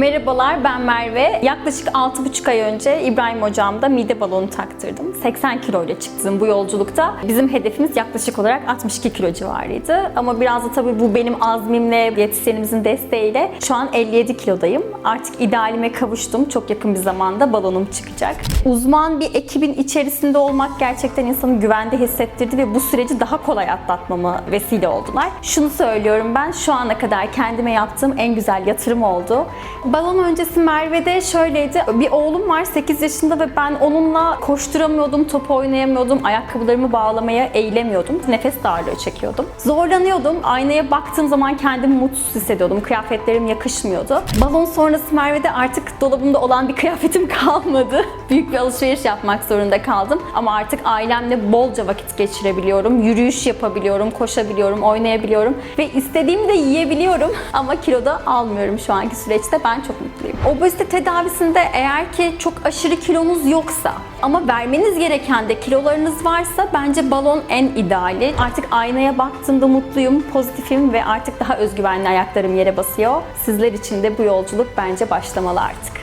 Merhabalar ben Merve. Yaklaşık 6,5 ay önce İbrahim hocamda mide balonu taktırdım. 80 kilo ile çıktım bu yolculukta. Bizim hedefimiz yaklaşık olarak 62 kilo civarıydı. Ama biraz da tabii bu benim azmimle, diyetisyenimizin desteğiyle şu an 57 kilodayım. Artık idealime kavuştum. Çok yakın bir zamanda balonum çıkacak. Uzman bir ekibin içerisinde olmak gerçekten insanı güvende hissettirdi ve bu süreci daha kolay atlatmama vesile oldular. Şunu söylüyorum ben şu ana kadar kendime yaptığım en güzel yatırım oldu. Balon öncesi Merve'de şöyleydi. Bir oğlum var 8 yaşında ve ben onunla koşturamıyordum, top oynayamıyordum, ayakkabılarımı bağlamaya eğilemiyordum. Nefes darlığı çekiyordum. Zorlanıyordum. Aynaya baktığım zaman kendimi mutsuz hissediyordum. Kıyafetlerim yakışmıyordu. Balon sonrası Merve'de artık dolabımda olan bir kıyafetim kalmadı. Büyük bir alışveriş yapmak zorunda kaldım. Ama artık ailemle bolca vakit geçirebiliyorum. Yürüyüş yapabiliyorum, koşabiliyorum, oynayabiliyorum. Ve istediğimi de yiyebiliyorum. Ama kilo da almıyorum şu anki süreçte. Ben çok mutluyum. Obezite tedavisinde eğer ki çok aşırı kilonuz yoksa ama vermeniz gereken de kilolarınız varsa bence balon en ideali. Artık aynaya baktığımda mutluyum, pozitifim ve artık daha özgüvenli ayaklarım yere basıyor. Sizler için de bu yolculuk bence başlamalı artık.